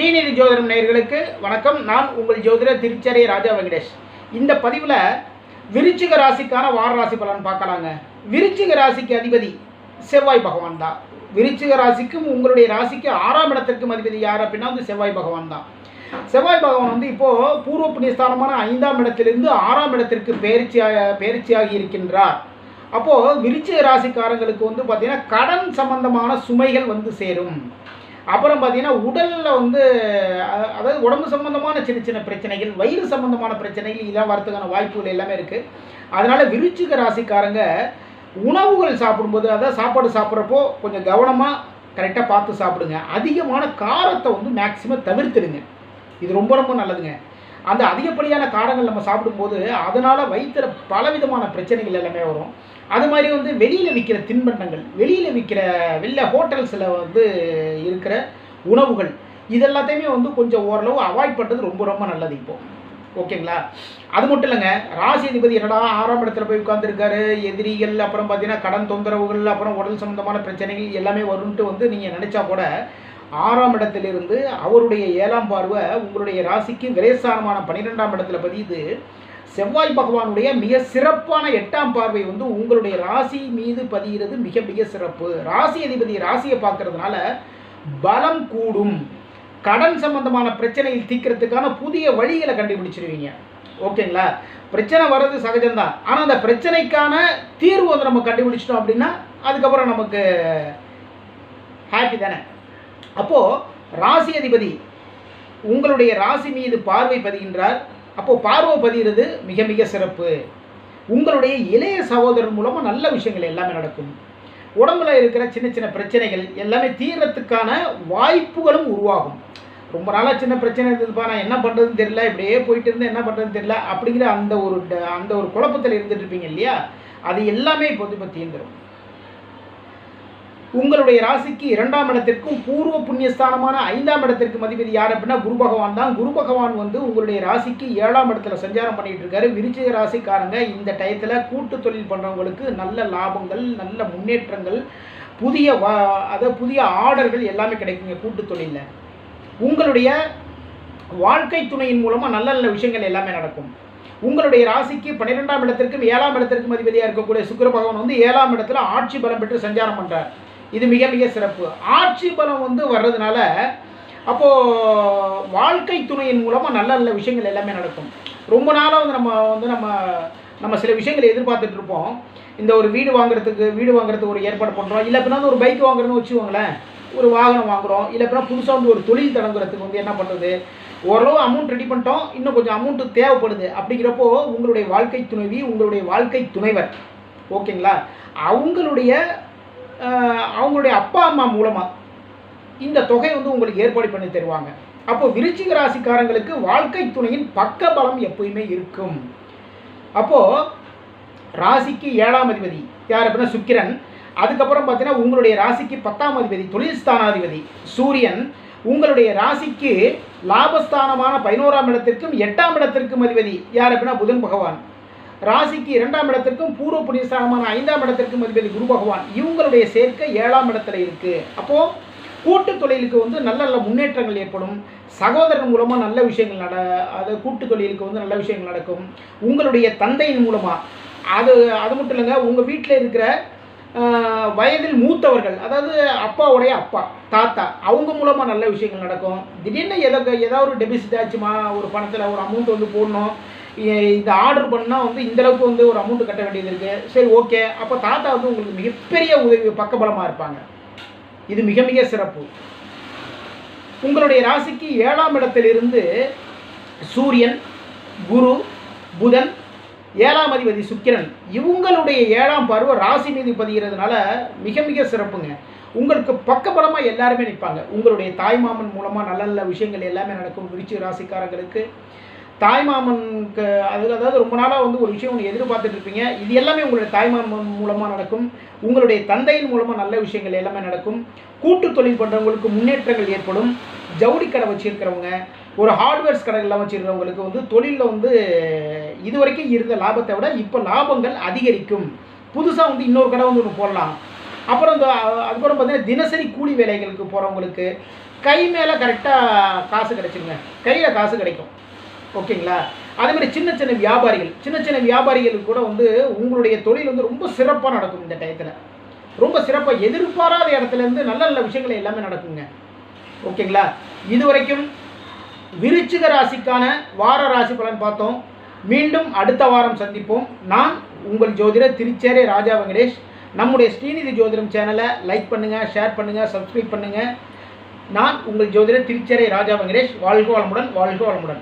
ஸ்ரீநிதி ஜோதிடம் நேயர்களுக்கு வணக்கம். நான் உங்கள் ஜோதிடர் திருச்சரை ராஜா வெங்கடேஷ். இந்த பதிவில் விருச்சிக ராசிக்கான வார ராசி பலன் பார்க்கலாங்க. விருச்சிக ராசிக்கு அதிபதி செவ்வாய் பகவான் தான். விருச்சிக ராசிக்கும் உங்களுடைய ராசிக்கு ஆறாம் இடத்திற்கும் அதிபதி யார் அப்படின்னா வந்து செவ்வாய் பகவான் தான். செவ்வாய் பகவான் வந்து இப்போது பூர்வ புண்ணியஸ்தானமான ஐந்தாம் இடத்திலிருந்து ஆறாம் இடத்திற்கு பெயர்ச்சியாக பெயர்ச்சியாகி இருக்கின்றார். அப்போது விருச்சிக ராசிக்காரங்களுக்கு வந்து பார்த்திங்கன்னா கடன் சம்பந்தமான சுமைகள் வந்து சேரும். அப்புறம் பார்த்தீங்கன்னா உடலில் வந்து அதாவது உடம்பு சம்பந்தமான சின்ன சின்ன பிரச்சனைகள் வயிறு சம்பந்தமான பிரச்சனைகள் இதெல்லாம் வரதுக்கான வாய்ப்புகள் எல்லாமே இருக்குது அதனால் விருச்சிக ராசிக்காரங்க உணவுகள் சாப்பிடும்போது அதாவது சாப்பாடு சாப்பிட்றப்போ கொஞ்சம் கவனமாக கரெக்டாக பார்த்து சாப்பிடுங்க. அதிகமான காரத்தை வந்து மேக்சிமம் தவிர்த்துடுங்க. இது ரொம்ப ரொம்ப நல்லதுங்க. அந்த அதிகப்படியான காரங்கள் நம்ம சாப்பிடும்போது அதனால் வயிற்றுல பலவிதமான பிரச்சனைகள் எல்லாமே வரும். அது மாதிரி வந்து வெளியில் விற்கிற தின்பண்டங்கள் வெளியில் விற்கிற வெளில ஹோட்டல்ஸில் வந்து இருக்கிற உணவுகள் இதெல்லாத்தையுமே வந்து கொஞ்சம் ஓரளவு அவாய்ட் பண்ணுறது ரொம்ப ரொம்ப நல்லது இப்போது ஓகேங்களா? அது மட்டும் இல்லைங்க ராசி அதிபதி என்னடா ஆறாம் இடத்துல போய் உட்காந்துருக்காரு எதிரிகள் அப்புறம் பார்த்தீங்கன்னா கடன் தொந்தரவுகள் அப்புறம் உடல் சம்மந்தமான பிரச்சனைகள் எல்லாமே வரும்ன்ட்டு வந்து நீங்கள் நினச்சா கூட ஆறாம் இடத்திலிருந்து அவருடைய ஏழாம் பார்வை உங்களுடைய ராசிக்கு விரைசாரமான பன்னிரெண்டாம் இடத்துல பதியுது. செவ்வாய் பகவானுடைய மிக சிறப்பான எட்டாம் பார்வை வந்து உங்களுடைய ராசி மீது பதிகிறது மிக மிக சிறப்பு. ராசி அதிபதி ராசியை பார்க்கறதுனால பலம் கூடும். கடன் சம்பந்தமான பிரச்சனையில் தீக்கிறதுக்கான புதிய வழிகளை கண்டுபிடிச்சிருவீங்க. ஓகேங்களா? பிரச்சனை வர்றது சகஜம்தான். ஆனால் அந்த பிரச்சனைக்கான தீர்வு வந்து நம்ம கண்டுபிடிச்சிட்டோம் அப்படின்னா அதுக்கப்புறம் நமக்கு ஹாப்பி தானே? அப்போது ராசி அதிபதி உங்களுடைய ராசி மீது பார்வை பதிகின்றார். அப்போது பார்வை பதிகிறது மிக மிக சிறப்பு. உங்களுடைய இளைய சகோதரன் மூலமாக நல்ல விஷயங்கள் எல்லாமே நடக்கும். உடம்புல இருக்கிற சின்ன சின்ன பிரச்சனைகள் எல்லாமே தீரத்துக்கான வாய்ப்புகளும் உருவாகும். ரொம்ப நாளாக சின்ன பிரச்சனை இருந்ததுப்பா நான் என்ன பண்ணுறதுன்னு தெரியல இப்படியே போயிட்டு இருந்தேன் என்ன பண்ணுறதுன்னு தெரியல அப்படிங்கிற அந்த ஒரு ட- அந்த ஒரு குழப்பத்தில் இருந்துட்டு இருப்பீங்க இல்லையா? அது எல்லாமே இப்போ இப்போ தீர்ந்துடும் உங்களுடைய ராசிக்கு இரண்டாம் இடத்திற்கும் பூர்வ புண்ணியஸ்தானமான ஐந்தாம் இடத்திற்கு அதிபதி யார் அப்படின்னா குரு பகவான் தான். குரு பகவான் வந்து உங்களுடைய ராசிக்கு ஏழாம் இடத்துல சஞ்சாரம் பண்ணிட்டு இருக்காரு. விருச்சிக ராசிக்காரங்க இந்த டயத்தில் கூட்டு தொழில் பண்ணுறவங்களுக்கு நல்ல லாபங்கள் நல்ல முன்னேற்றங்கள் புதிய அதாவது புதிய ஆர்டர்கள் எல்லாமே கிடைக்குங்க கூட்டு தொழிலில். உங்களுடைய வாழ்க்கை துணையின் மூலமாக நல்ல நல்ல விஷயங்கள் எல்லாமே நடக்கும். உங்களுடைய ராசிக்கு பன்னிரெண்டாம் இடத்திற்கும் ஏழாம் இடத்திற்கும் அதிபதியாக இருக்கக்கூடிய சுக்கர பகவான் வந்து ஏழாம் இடத்துல ஆட்சி பலம் பெற்று சஞ்சாரம் பண்ணுறார் இது மிக மிக சிறப்பு. ஆட்சி பலம் வந்து வர்றதுனால அப்போது வாழ்க்கை துணையின் மூலமாக நல்ல நல்ல விஷயங்கள் எல்லாமே நடக்கும். ரொம்ப நாளாக வந்து நம்ம வந்து நம்ம நம்ம சில விஷயங்களை எதிர்பார்த்துட்டு இருப்போம். இந்த ஒரு வீடு வாங்குறதுக்கு வீடு வாங்குறதுக்கு ஒரு ஏற்பாடு பண்ணுறோம் இல்லை அப்படின்னா வந்து ஒரு பைக் வாங்குறோன்னு வச்சுக்கோங்களேன். ஒரு வாகனம் வாங்குகிறோம் இல்லை பின்னா புதுசாக வந்து ஒரு தொழில் தொடங்குறதுக்கு வந்து என்ன பண்ணுறது ஓரளவு அமௌண்ட் ரெடி பண்ணிட்டோம். இன்னும் கொஞ்சம் அமௌண்ட்டு தேவைப்படுது. அப்படிங்கிறப்போ உங்களுடைய வாழ்க்கை துணைவி உங்களுடைய வாழ்க்கை துணைவர். ஓகேங்களா? அவங்களுடைய அவங்களுடைய அப்பா அம்மா மூலமாக இந்த தொகை வந்து உங்களுக்கு ஏற்பாடு பண்ணி தருவாங்க. அப்போ விருச்சிக ராசிக்காரங்களுக்கு வாழ்க்கை துணையின் பக்க பலம் எப்பயுமே இருக்கும். அப்போது ராசிக்கு ஏழாம் அதிபதி. யார் அப்படின்னா சுக்கிரன். அதுக்கப்புறம் பார்த்தீங்கன்னா உங்களுடைய ராசிக்கு பத்தாம் அதிபதி தொழில் ஸ்தானாதிபதி சூரியன். உங்களுடைய ராசிக்கு லாபஸ்தானமான பதினோராம் இடத்திற்கும் எட்டாம் இடத்திற்கும் அதிபதி யார் அப்படின்னா புதன் பகவான். ராசிக்கு இரண்டாம் இடத்திற்கும் பூர்வ புண்ணியஸ்தானமான ஐந்தாம் இடத்திற்கும் அதிபதி குரு பகவான். இவங்களுடைய சேர்க்கை ஏழாம் இடத்துல இருக்கு. அப்போ கூட்டு தொழிலுக்கு வந்து நல்ல நல்ல முன்னேற்றங்கள் ஏற்படும். சகோதரன் மூலமாக நல்ல விஷயங்கள் நட அது கூட்டு தொழிலுக்கு வந்து நல்ல விஷயங்கள் நடக்கும். உங்களுடைய தந்தையின் மூலமாக அது அது மட்டும் இல்லைங்க உங்கள் வீட்டில் இருக்கிற வயதில் மூத்தவர்கள் அதாவது அப்பாவுடைய அப்பா தாத்தா அவங்க மூலமாக நல்ல விஷயங்கள் நடக்கும். திடீர்னு எதோ ஏதாவது ஒரு டெபிசிட் ஆச்சுமா ஒரு பணத்தில் ஒரு அமௌண்ட் வந்து போடணும். இ- இந்த ஆர்டர் பண்ணால் வந்து இந்தளவுக்கு வந்து ஒரு அமௌண்ட் கட்ட வேண்டியது இருக்குது சரி ஓகே அப்போ தாத்தா வந்து உங்களுக்கு மிகப்பெரிய உதவி பக்கபலமாக இருப்பாங்க. இது மிக மிக சிறப்பு. உங்களுடைய ராசிக்கு ஏழாம் இடத்திலிருந்து சூரியன் குரு புதன் ஏழாம் அதிபதி சுக்கிரன் இவங்களுடைய ஏழாம் பருவ ராசி மீது பதிகிறதுனால மிக மிக சிறப்புங்க. உங்களுக்கு பக்கபலமாக எல்லாருமே நிற்பாங்க உங்களுடைய தாய்மாமன் மூலமாக நல்ல நல்ல விஷயங்கள் எல்லாமே நடக்கும். விருச்சி ராசிக்காரங்களுக்கு தாய்மாமனுக்கு அது அதாவது ரொம்ப நாளாக வந்து ஒரு விஷயம் ஒன்று எதிர்பார்த்துட்டு இருப்பீங்க. இது எல்லாமே உங்களுடைய தாய்மாமன் மூலமாக நடக்கும். உங்களுடைய தந்தையின் மூலமாக நல்ல விஷயங்கள் எல்லாமே நடக்கும். கூட்டு தொழில் பண்ணுறவங்களுக்கு முன்னேற்றங்கள் ஏற்படும். ஜவுளி கடை வச்சுருக்கிறவங்க ஒரு ஹார்ட்வேர்ஸ் கடைகள்லாம் வச்சுருக்கிறவங்களுக்கு வந்து தொழிலில் வந்து இது வரைக்கும் இருந்த லாபத்தை விட இப்போ லாபங்கள் அதிகரிக்கும். புதுசாக வந்து இன்னொரு கடை வந்து ஒன்று போடலாம். அப்புறம் இந்த அதுக்கப்புறம் பார்த்தீங்கன்னா தினசரி கூலி வேலைகளுக்கு போகிறவங்களுக்கு கை மேலே கரெக்டாக காசு கிடைச்சிருங்க. கையில் காசு கிடைக்கும். ஓகேங்களா? அதே மாதிரி சின்ன சின்ன வியாபாரிகள் சின்ன சின்ன வியாபாரிகளுக்கு கூட வந்து உங்களுடைய தொழில் வந்து ரொம்ப சிறப்பாக நடக்கும் இந்த டயத்தில் ரொம்ப சிறப்பாக எதிர்பாராத இடத்துல இருந்து நல்ல நல்ல விஷயங்கள் எல்லாமே நடக்குங்க. ஓகேங்களா? இது வரைக்கும் விருச்சிக ராசிக்கான வார ராசி பலன் பார்த்தோம். மீண்டும் அடுத்த வாரம் சந்திப்போம். நான் உங்கள் ஜோதிடர் திருச்சேரி ராஜா வெங்கடேஷ். நம்முடைய ஸ்ரீநிதி ஜோதிடம் சேனலை லைக் பண்ணுங்கள் ஷேர் பண்ணுங்கள் சப்ஸ்கிரைப் பண்ணுங்கள் நான் உங்கள் ஜோதிடர் திருச்சேரை ராஜா வெங்கடேஷ். வாழ்க வளமுடன் வாழ்க வளமுடன்.